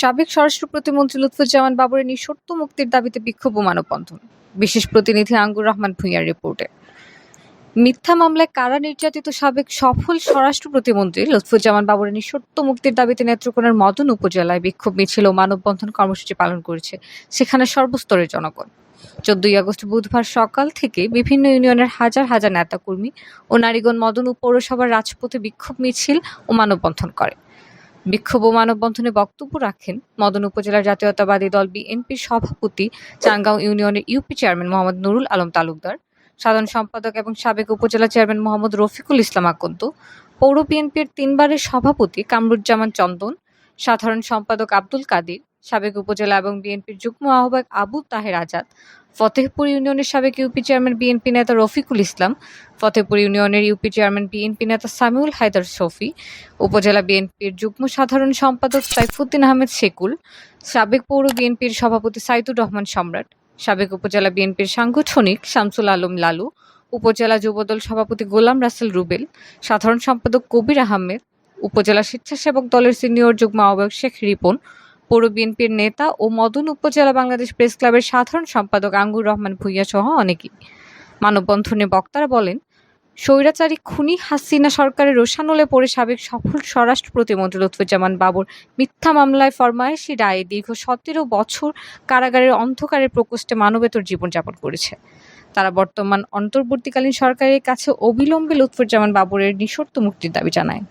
সাবেক স্বরাষ্ট্র প্রতিমন্ত্রী লুৎফুজ্জামান বাবরের নিঃশর্ত মুক্তির দাবিতে বিক্ষোভ ও মানববন্ধন। বিশেষ প্রতিনিধি আঙ্গুর রহমান ভূঁইয়ার রিপোর্টে। মিথ্যা মামলায় কারা নির্যাতিত সাবেক সফল স্বরাষ্ট্র প্রতিমন্ত্রী লুৎফুজ্জামান বাবরের নিঃশর্ত মুক্তির দাবিতে নেত্রকোনার মদন উপজেলায় বিক্ষোভ মিছিল ও মানববন্ধন কর্মসূচি পালন করেছে সেখানে সর্বস্তরের জনগণ। চোদ্দই আগস্ট বুধবার সকাল থেকে বিভিন্ন ইউনিয়নের হাজার হাজার নেতাকর্মী ও নারীগণ মদন পৌরসভার রাজপথে বিক্ষোভ মিছিল ও মানববন্ধন করে। বিক্ষোভ ও মানববন্ধনে বক্তব্য রাখেন মদন উপজেলার জাতীয়তাবাদী দল বিএনপির সভাপতি চাঙ্গাও ইউনিয়নের ইউপি চেয়ারম্যান মোহাম্মদ নুরুল আলম তালুকদার, সাধারণ সম্পাদক এবং সাবেক উপজেলা চেয়ারম্যান মোহাম্মদ রফিকুল ইসলাম আকন্ত পৌর বিএনপির তিনবারের সভাপতি কামরুজ্জামান চন্দন, সাধারণ সম্পাদক আব্দুল কাদির সাবেক উপজেলা এবং বিএনপির যুগ্ম আহ্বায়ক আবু তাহের আজাদ, ফতেহপুর ইউনিয়নের সাবেক ইউপি চেয়ারম্যান বিএনপি নেতা রফিকুল ইসলাম, ফতেহপুর ইউনিয়নের ইউপি চেয়ারম্যান বিএনপি নেতা সামিউল হায়দার শফি, উপজেলা বিএনপির যুগ্ম সাধারণ সম্পাদক সাইফুদ্দিন আহমেদ শেকুল, সাবেক পৌর বিএনপির সভাপতি সাইদুর রহমান সম্রাট, সাবেক উপজেলা বিএনপির সাংগঠনিক শামসুল আলম লালু, উপজেলা যুবদল সভাপতি গোলাম রাসেল রুবেল, সাধারণ সম্পাদক কবির আহমেদ, উপজেলা স্বেচ্ছাসেবক দলের সিনিয়র যুগ্ম আহ্বায়ক শেখ রিপন পৌর বিএনপির নেতা ও মদন উপজেলা বাংলাদেশ প্রেস ক্লাবের সাধারণ সম্পাদক আঙ্গুর রহমান ভূঁইয়া সহ অনেকেই। মানববন্ধনে বক্তারা বলেন, স্বৈরাচারী খুনি হাসিনা সরকারের রোশানলে পড়ে সাবেক সফল স্বরাষ্ট্র প্রতিমন্ত্রী লুৎফুজ্জামান বাবর মিথ্যা মামলায় ফরমায়েশি রায়ে দীর্ঘ সতেরো বছর কারাগারের অন্ধকারের প্রকোষ্ঠে মানবেতর জীবনযাপন করেছে। তারা বর্তমান অন্তর্বর্তীকালীন সরকারের কাছে অবিলম্বে লুৎফুজ্জামান বাবরের নিঃশর্ত মুক্তির দাবি জানায়।